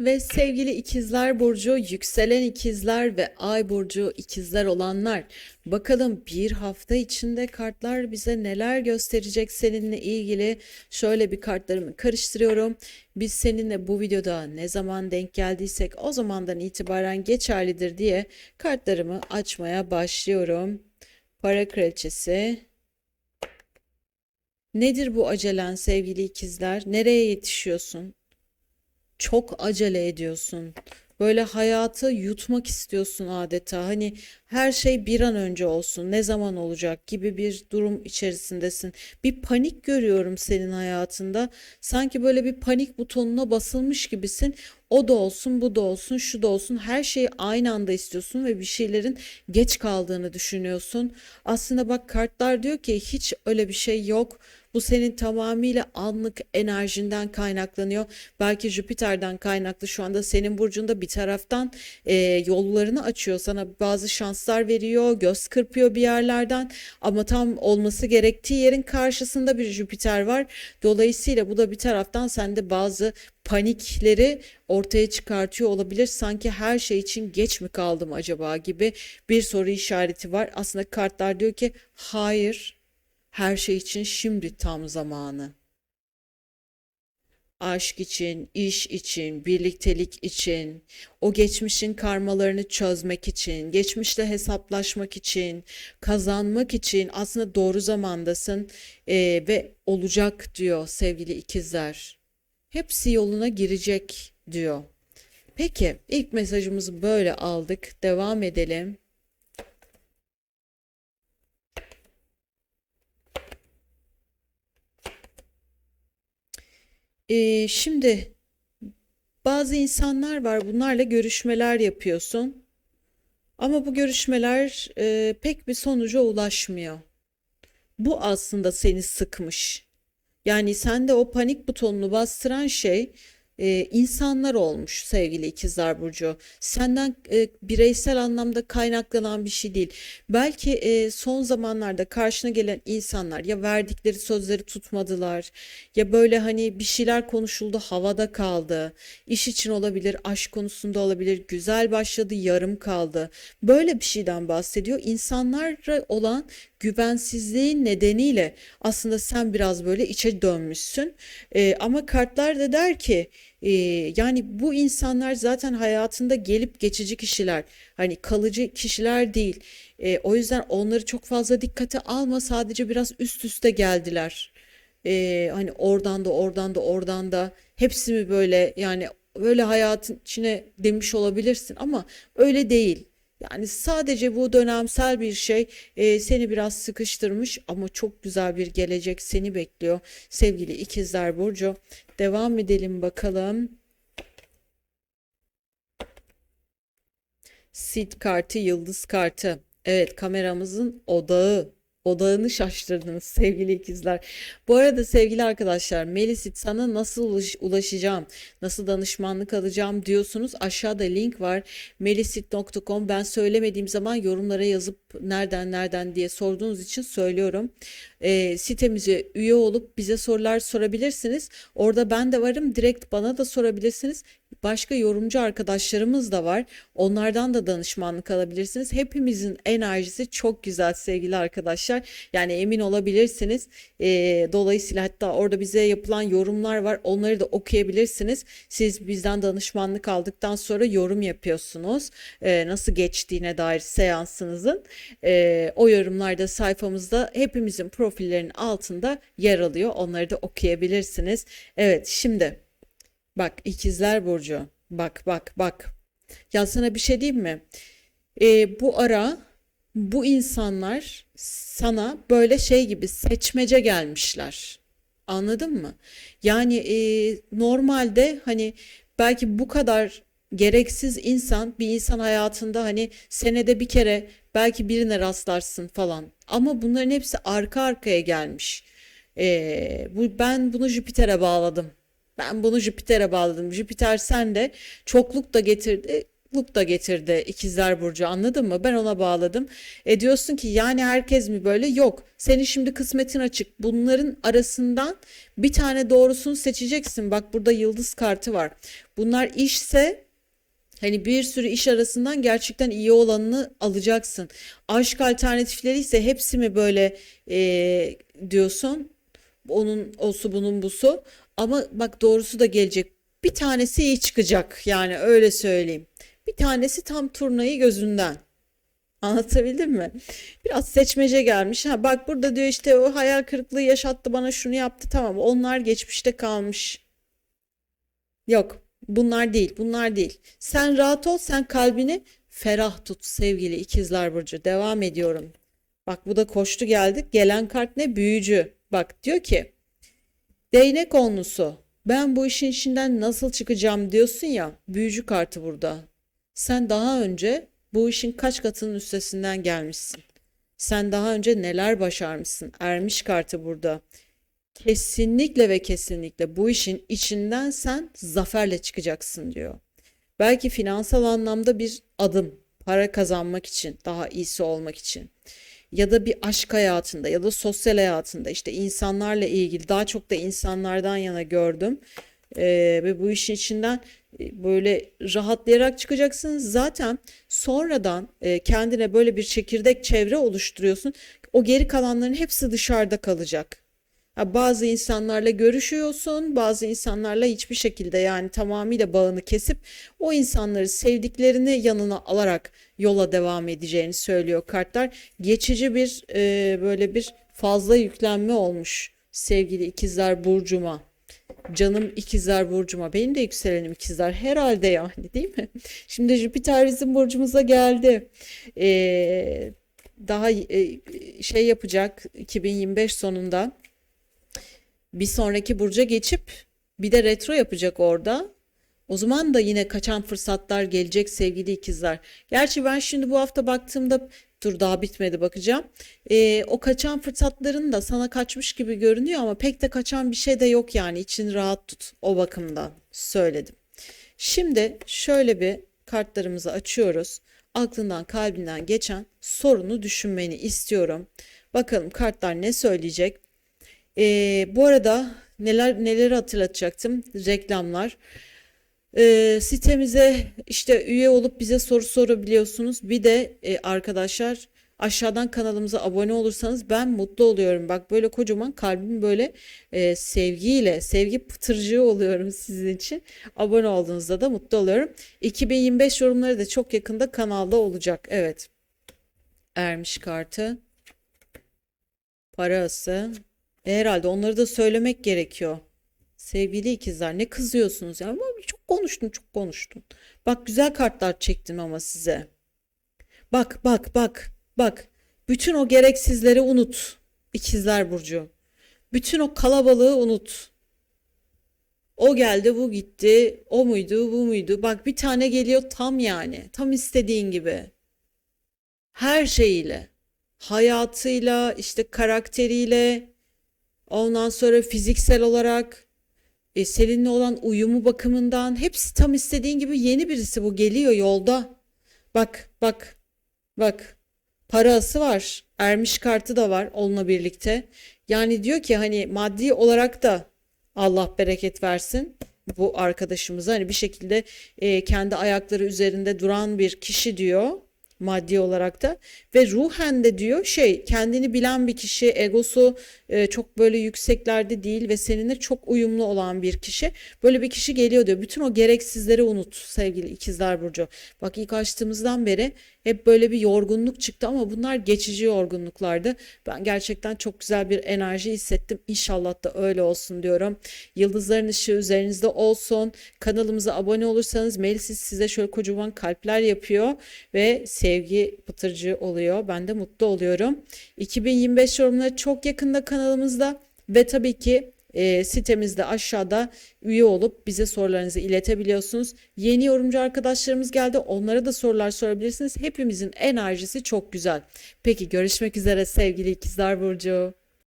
Ve sevgili ikizler burcu, yükselen ikizler ve ay burcu ikizler olanlar. Bakalım bir hafta içinde kartlar bize neler gösterecek seninle ilgili. Şöyle bir kartlarımı karıştırıyorum. Biz seninle bu videoda ne zaman denk geldiysek o zamandan itibaren geçerlidir diye kartlarımı açmaya başlıyorum. Para kraliçesi. Nedir bu acelen sevgili ikizler? Nereye yetişiyorsun? Çok acele ediyorsun. Böyle hayatı yutmak istiyorsun adeta. Hani her şey bir an önce olsun, ne zaman olacak gibi bir durum içerisindesin. Bir panik görüyorum senin hayatında. Sanki böyle bir panik butonuna basılmış gibisin. O da olsun, bu da olsun, şu da olsun. Her şeyi aynı anda istiyorsun ve bir şeylerin geç kaldığını düşünüyorsun. Aslında bak kartlar diyor ki hiç öyle bir şey yok. Bu senin tamamıyla anlık enerjinden kaynaklanıyor. Belki Jüpiter'den kaynaklı şu anda senin burcunda bir taraftan e, yollarını açıyor. Sana bazı şanslar veriyor, göz kırpıyor bir yerlerden. Ama tam olması gerektiği yerin karşısında bir Jüpiter var. Dolayısıyla bu da bir taraftan sende bazı panikleri ortaya çıkartıyor olabilir. Sanki her şey için geç mi kaldım acaba gibi bir soru işareti var. Aslında kartlar diyor ki hayır her şey için şimdi tam zamanı. Aşk için, iş için, birliktelik için, o geçmişin karmalarını çözmek için, geçmişle hesaplaşmak için, kazanmak için aslında doğru zamandasın eee, ve olacak diyor sevgili ikizler. Hepsi yoluna girecek diyor. Peki ilk mesajımızı böyle aldık. Devam edelim. Ee, şimdi bazı insanlar var bunlarla görüşmeler yapıyorsun ama bu görüşmeler e, pek bir sonuca ulaşmıyor. Bu aslında seni sıkmış. Yani sende o panik butonunu bastıran şey e, insanlar olmuş sevgili İkizler Burcu. Senden e, bireysel anlamda kaynaklanan bir şey değil. Belki e, son zamanlarda karşına gelen insanlar ya verdikleri sözleri tutmadılar ya böyle hani bir şeyler konuşuldu havada kaldı. İş için olabilir, aşk konusunda olabilir, güzel başladı yarım kaldı. Böyle bir şeyden bahsediyor. İnsanlara olan güvensizliğin nedeniyle aslında sen biraz böyle içe dönmüşsün. Ee, ama kartlar da der ki e, yani bu insanlar zaten hayatında gelip geçici kişiler. Hani kalıcı kişiler değil. E, o yüzden onları çok fazla dikkate alma. Sadece biraz üst üste geldiler. E, hani oradan da oradan da oradan da hepsi mi böyle yani böyle hayatın içine demiş olabilirsin ama öyle değil. Yani sadece bu dönemsel bir şey e, seni biraz sıkıştırmış ama çok güzel bir gelecek seni bekliyor sevgili İkizler Burcu. Devam edelim bakalım. Sid kartı, yıldız kartı. Evet, kameramızın odağı. Odağını şaştırdınız sevgili ikizler. Bu arada sevgili arkadaşlar, Melisit sana nasıl ulaş- ulaşacağım, nasıl danışmanlık alacağım diyorsunuz. Aşağıda link var. melisit.com. Ben söylemediğim zaman yorumlara yazıp nereden nereden diye sorduğunuz için söylüyorum. Ee, sitemize üye olup bize sorular sorabilirsiniz. Orada ben de varım. Direkt bana da sorabilirsiniz. Başka yorumcu arkadaşlarımız da var. Onlardan da danışmanlık alabilirsiniz. Hepimizin enerjisi çok güzel sevgili arkadaşlar. Yani emin olabilirsiniz. Ee, dolayısıyla hatta orada bize yapılan yorumlar var. Onları da okuyabilirsiniz. Siz bizden danışmanlık aldıktan sonra yorum yapıyorsunuz. Ee, nasıl geçtiğine dair seansınızın. Ee, o yorumlar da sayfamızda hepimizin profillerinin altında yer alıyor. Onları da okuyabilirsiniz. Evet şimdi. Bak ikizler burcu. Bak bak bak. Ya sana bir şey diyeyim mi? Ee, bu ara bu insanlar sana böyle şey gibi seçmece gelmişler. Anladın mı? Yani e, normalde hani belki bu kadar gereksiz insan bir insan hayatında hani senede bir kere belki birine rastlarsın falan. Ama bunların hepsi arka arkaya gelmiş. Ee, bu ben bunu Jüpiter'e bağladım. Ben bunu Jüpiter'e bağladım. Jüpiter sende çokluk da getirdi, mutluluk da getirdi ikizler burcu anladın mı? Ben ona bağladım. E diyorsun ki yani herkes mi böyle? Yok. Senin şimdi kısmetin açık. Bunların arasından bir tane doğrusunu seçeceksin. Bak burada yıldız kartı var. Bunlar işse Hani bir sürü iş arasından gerçekten iyi olanını alacaksın. Aşk alternatifleri ise hepsi mi böyle eee, diyorsun? Onun osu bunun busu. Ama bak doğrusu da gelecek. Bir tanesi iyi çıkacak. Yani öyle söyleyeyim. Bir tanesi tam turnayı gözünden. Anlatabildim mi? Biraz seçmece gelmiş. Ha bak burada diyor işte o hayal kırıklığı yaşattı bana şunu yaptı. Tamam onlar geçmişte kalmış. Yok, bunlar değil, bunlar değil. Sen rahat ol, sen kalbini ferah tut sevgili ikizler burcu. Devam ediyorum. Bak bu da koştu geldik. Gelen kart ne? Büyücü. Bak diyor ki değnek onlusu. Ben bu işin içinden nasıl çıkacağım diyorsun ya. Büyücü kartı burada. Sen daha önce bu işin kaç katının üstesinden gelmişsin. Sen daha önce neler başarmışsın? Ermiş kartı burada. Kesinlikle ve kesinlikle bu işin içinden sen zaferle çıkacaksın diyor. Belki finansal anlamda bir adım, para kazanmak için, daha iyisi olmak için ya da bir aşk hayatında ya da sosyal hayatında işte insanlarla ilgili daha çok da insanlardan yana gördüm. Ee, ve bu işin içinden e, böyle rahatlayarak çıkacaksın. Zaten sonradan e, kendine böyle bir çekirdek çevre oluşturuyorsun. O geri kalanların hepsi dışarıda kalacak. Ha, bazı insanlarla görüşüyorsun, bazı insanlarla hiçbir şekilde yani tamamıyla bağını kesip o insanları sevdiklerini yanına alarak yola devam edeceğini söylüyor kartlar. Geçici bir e, böyle bir fazla yüklenme olmuş sevgili ikizler burcuma. Canım ikizler burcuma. Benim de yükselenim ikizler herhalde yani değil mi? Şimdi Jüpiter bizim burcumuza geldi. Ee, daha e, şey yapacak 2025 sonunda bir sonraki burca geçip bir de retro yapacak orada. O zaman da yine kaçan fırsatlar gelecek sevgili ikizler. Gerçi ben şimdi bu hafta baktığımda dur daha bitmedi bakacağım. Ee, o kaçan fırsatların da sana kaçmış gibi görünüyor ama pek de kaçan bir şey de yok yani için rahat tut o bakımdan söyledim. Şimdi şöyle bir kartlarımızı açıyoruz. Aklından kalbinden geçen sorunu düşünmeni istiyorum. Bakalım kartlar ne söyleyecek? Ee, bu arada neler neleri hatırlatacaktım? Reklamlar. Ee, sitemize işte üye olup bize soru sorabiliyorsunuz. Bir de e, arkadaşlar aşağıdan kanalımıza abone olursanız ben mutlu oluyorum. Bak böyle kocaman kalbim böyle e, sevgiyle, sevgi pıtırcığı oluyorum sizin için. Abone olduğunuzda da mutlu oluyorum. 2025 yorumları da çok yakında kanalda olacak. Evet. Ermiş kartı. Parası. E, herhalde onları da söylemek gerekiyor. Sevgili ikizler ne kızıyorsunuz ya? Konuştun çok konuştun. Bak güzel kartlar çektim ama size. Bak bak bak bak. Bütün o gereksizleri unut. İkizler Burcu. Bütün o kalabalığı unut. O geldi bu gitti. O muydu bu muydu? Bak bir tane geliyor tam yani. Tam istediğin gibi. Her şeyiyle. Hayatıyla işte karakteriyle. Ondan sonra fiziksel olarak e, seninle olan uyumu bakımından hepsi tam istediğin gibi yeni birisi bu geliyor yolda. Bak bak bak parası var. Ermiş kartı da var onunla birlikte. Yani diyor ki hani maddi olarak da Allah bereket versin bu arkadaşımıza hani bir şekilde e, kendi ayakları üzerinde duran bir kişi diyor maddi olarak da. Ve ruhen de diyor şey kendini bilen bir kişi egosu e, çok böyle yükseklerde değil ve seninle çok uyumlu olan bir kişi. Böyle bir kişi geliyor diyor. Bütün o gereksizleri unut sevgili ikizler burcu. Bak ilk açtığımızdan beri hep böyle bir yorgunluk çıktı ama bunlar geçici yorgunluklardı. Ben gerçekten çok güzel bir enerji hissettim. İnşallah da öyle olsun diyorum. Yıldızların ışığı üzerinizde olsun. Kanalımıza abone olursanız Melis size şöyle kocaman kalpler yapıyor ve sevgi pıtırcı oluyor. Ben de mutlu oluyorum. 2025 yorumları çok yakında kanalımızda ve tabii ki e, sitemizde aşağıda üye olup bize sorularınızı iletebiliyorsunuz. Yeni yorumcu arkadaşlarımız geldi. Onlara da sorular sorabilirsiniz. Hepimizin enerjisi çok güzel. Peki görüşmek üzere sevgili ikizler Burcu.